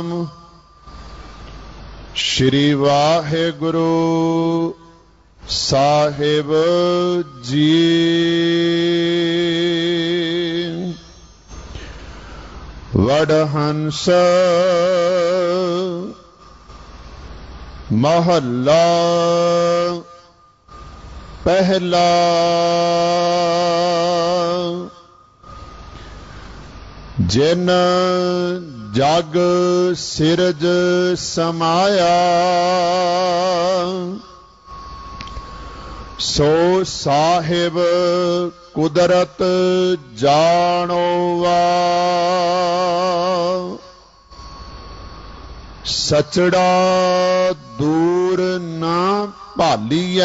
ਸਤਨਾਮ ਸ਼੍ਰੀ ਵਾਹਿਗੁਰੂ ਸਾਹਿਬ ਜੀ। ਵਡਹੰਸ ਮਹੱਲਾ ਪਹਿਲਾ। ਜਿਨ ਜਗ ਸਿਰਜ ਸਮਾਇਆ। ਸੋ ਸਾਹਿਬ ਕੁਦਰਤ ਜਾਣੋਵਾ ਸਚੜਾ ਦੂਰ ਨਾ ਭਾਲੀਐ।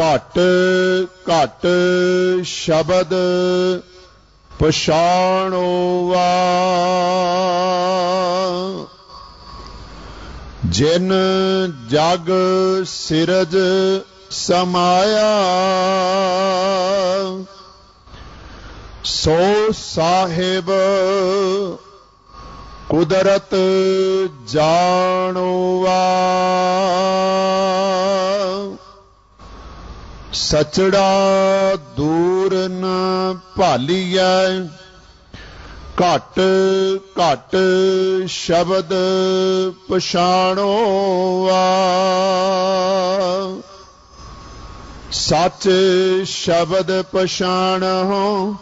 ਘਟ ਘਟ ਸ਼ਬਦ ਪਛਾਣੋਵਾ ਜਿਨ ਜਗ ਸਿਰਜ ਸਮਾਇਆ ਸੋ ਸਾਹਿਬ ਕੁਦਰਤ ਜਾਣੋਵਾ ਸਚੜਾ ਦੂਰ ਨ ਭਾਲੀਐ। ਘਟ ਘਟ ਸ਼ਬਦ ਪਛਾਣੋ ਆ। ਸੱਚ ਸ਼ਬਦ ਪਛਾਣ ਹੋ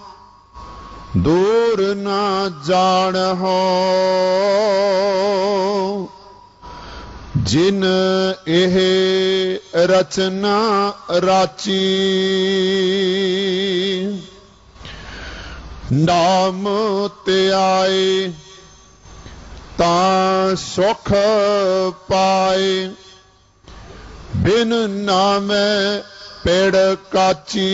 ਦੂਰ ਨਾ ਜਾਣ। ਹੋ ਜਿਨ ਇਹ ਰਚਨਾ ਰਾਚੀ ਨਾਮ ਤੇ ਆਏ ਤਾਂ ਸੁਖ ਪਾਏ। ਬਿਨ ਨਾਮੈ ਪੇੜ ਕਾਚੀ।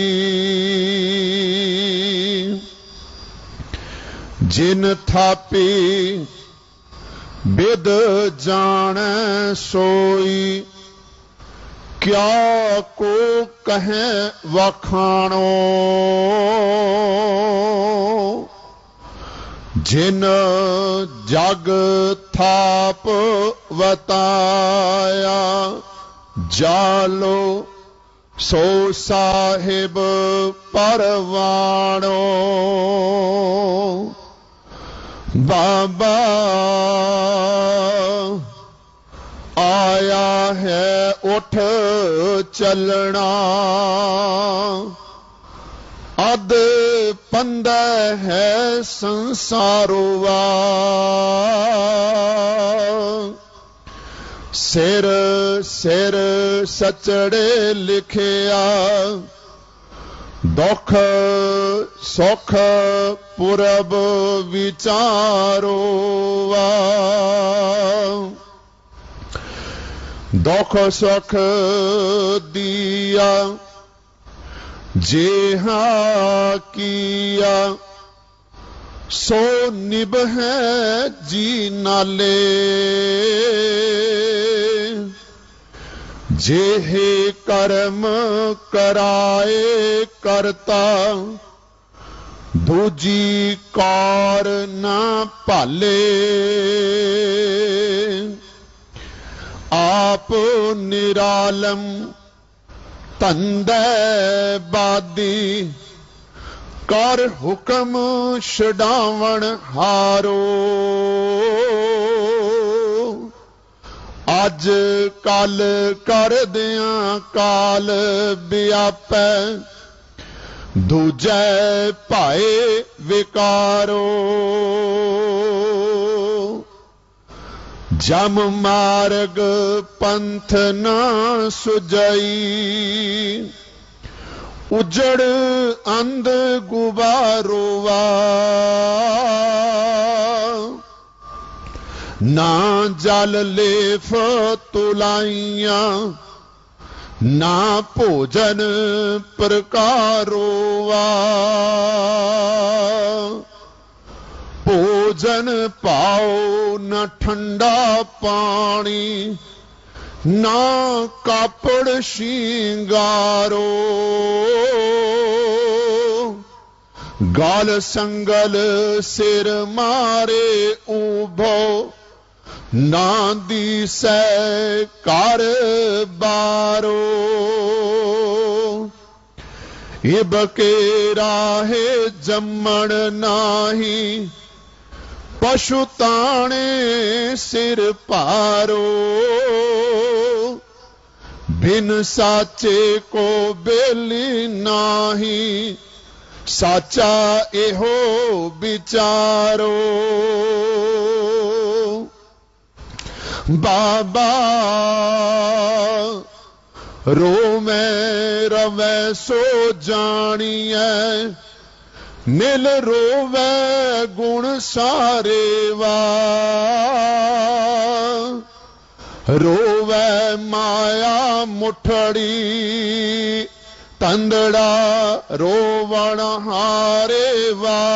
ਜਿਨ ਥਾਪੀ ਬਿਦ ਜਾਣੈ ਸੋਈ, ਕਿਆ ਕੋ ਕਹੈ ਵਖਾਣੋ। ਜਿਨ ਜਗ ਥਾਪ ਵਤਾਇਆ, ਜਾਲੋ ਸੋ ਸਾਹਿਬ ਪਰਵਾਣੋ। ਬਾਬਾ ਆਇਆ ਹੈ ਉਠ ਚੱਲਣਾ। ਅਦ ਪੰਦਾ ਹੈ ਸੰਸਾਰੋਵਾ ਸਿਰ ਸਿਰ ਸਚੜੇ ਲਿਖਿਆ। ਦੁਖ ਸੁਖ ਪੁਰਬ ਵਿਚਾਰੋਵਾ ਦੁਖ ਸੁਖ ਦੀਆ ਜਿਹਾ ਕੀਆ। ਸੋ ਨਿਭ ਹੈ ਜੀ ਨਾਲੇ। ਜਿਹੇ ਕਰਮ ਕਰਾਏ ਕਰਤਾ, ਦੂਜੀ ਕਾਰ ਨਾ ਭਾਲੇ। ਆਪ ਨਿਰਾਲਮ ਤੰਦੈ ਬਾਦੀ, ਕਰ ਹੁਕਮ ਛਡਾਵਣ ਹਾਰੋ। ਅੱਜ ਕੱਲ ਕਰਦਿਆਂ ਕਾਲ ਵਿਆਪੈ। ਦੂਜੈ ਭਾਏ ਵਿਕਾਰੋ। ਜਮ ਮਾਰਗ ਪੰਥ ਨਾ ਸੁਜਈ। ਉਜੜ ਅੰਧ ਗੁਬਾਰੋਵਾ। ਨਾ ਜਲ ਲੇਫ ਤੁਲਾਈਆਂ, ਨਾ ਭੋਜਨ ਪ੍ਰਕਾਰੋਵਾ ਭੋਜਨ ਪਾਓ ਨਾ ਠੰਡਾ ਪਾਣੀ, ਨਾ ਕਾਪੜ ਸ਼ਿੰਗਾਰੋ। ਗਾਲ ਸੰਗਲ ਸਿਰ ਮਾਰੇ ਉਭੋ ਨਾ ਦੀਸੈ ਕਰ ਬਾਰੋ। ਇਬ ਬਕੇ ਰਾਹੇ ਜੰਮਣ ਨਾਹੀ, ਪਸ਼ੂ ਤਾਣੇ ਸਿਰ ਭਾਰੋ। ਬਿਨ ਸਾਚੇ ਕੋ ਬੇਲੀ ਨਾਹੀ, ਸਾਚਾ ਇਹੋ ਵਿਚਾਰੋ। ਬਾਬਾ, ਰੋ ਮੈਂ ਰਵੈ ਸੋ ਜਾਣੀਐ। ਨਿਲ ਰੋਵੈ ਗੁਣ ਸਾਰੇ ਵਾ। ਰੋਵੈ ਮਾਇਆ ਮੁਠੜੀ। ਤੰਦੜਾ ਰੋਵਣ ਹਾਰੇ ਵਾ।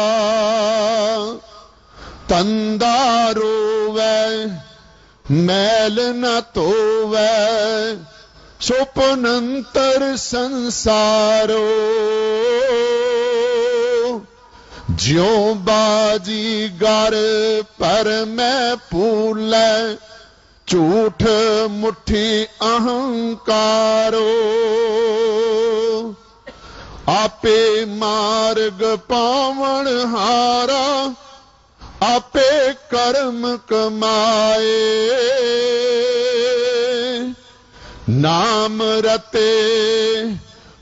ਤੰਦਾ ਰੋਵੈ ਮੈਲ ਨ ਧੋਵੈ ਸੁਪਨੰਤਰ ਸੰਸਾਰੋ। ਜਿਉ ਬਾਜੀ ਗਰ ਪਰ ਮੈਂ ਪੂਲੈ ਝੂਠ ਮੁਠੀ ਅਹੰਕਾਰੋ। ਆਪੇ ਮਾਰਗ ਪਾਵਣ ਹਾਰਾ ਆਪੇ ਕਰਮ ਕਮਾਏ। ਨਾਮ ਰਤੇ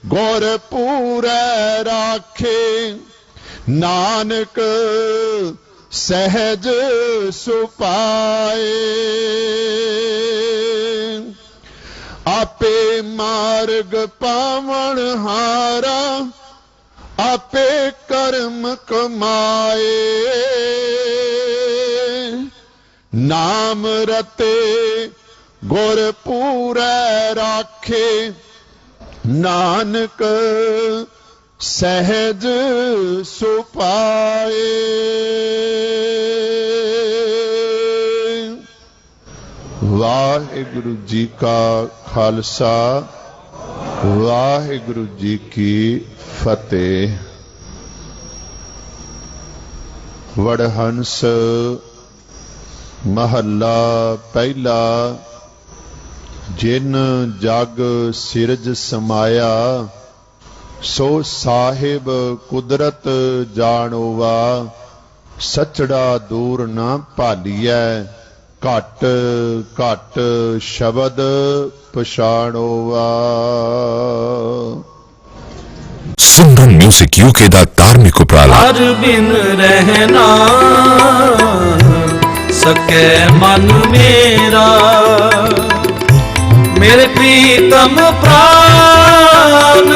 ਗੁਰ ਪੂਰੈ ਰਾਖੇ। ਨਾਨਕ ਸਹਿਜ ਸੁਪਾਏ। ਆਪੇ ਮਾਰਗ ਪਾਵਣ ਹਾਰਾ, ਆਪੇ ਕਰਮ ਕਮਾਏ। ਨਾਮ ਰਤੇ ਗੁਰ ਪੂਰੈ ਰਾਖੇ। ਨਾਨਕ ਸਹਿਜ ਸੁਪਾਏ। ਵਾਹਿਗੁਰੂ ਜੀ ਕਾ ਖਾਲਸਾ, ਵਾਹਿਗੁਰੂ ਜੀ ਕੀ ਫਤਿਹ। ਵਡਹੰਸ ਮਹੱਲਾ ਪਹਿਲਾ ਜਿਨ ਜਗ ਸਿਰਜ ਸਮਾਇਆ ਸੋ ਸਾਹਿਬ ਕੁਦਰਤ ਜਾਣੋਵਾ ਸਚੜਾ ਦੂਰ ਨਾ ਭਾਲੀਐ ਘਟ ਘਟ ਸ਼ਬਦ ਪਛਾਣੋਵਾ। ਮਿਊਜ਼ਿਕ ਯੂਕੇ ਦਾ ਧਾਰਮਿਕ ਉਪਰਾਲਾ। ਹਰ ਬਿਨ ਰਹਿਣਾ। ਸਕੈ ਮਨ ਮੇਰਾ। ਮੇਰੇ ਪ੍ਰੀਤਮ ਪ੍ਰਾਨ,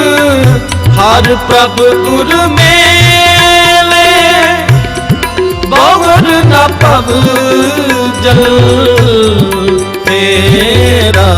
ਹਰ ਪ੍ਰਭ ਗੁਰ ਮੇਲੇ। ਬਹੁਰ ਨਾ ਪਵ ਜਲ ਤੇਰਾ।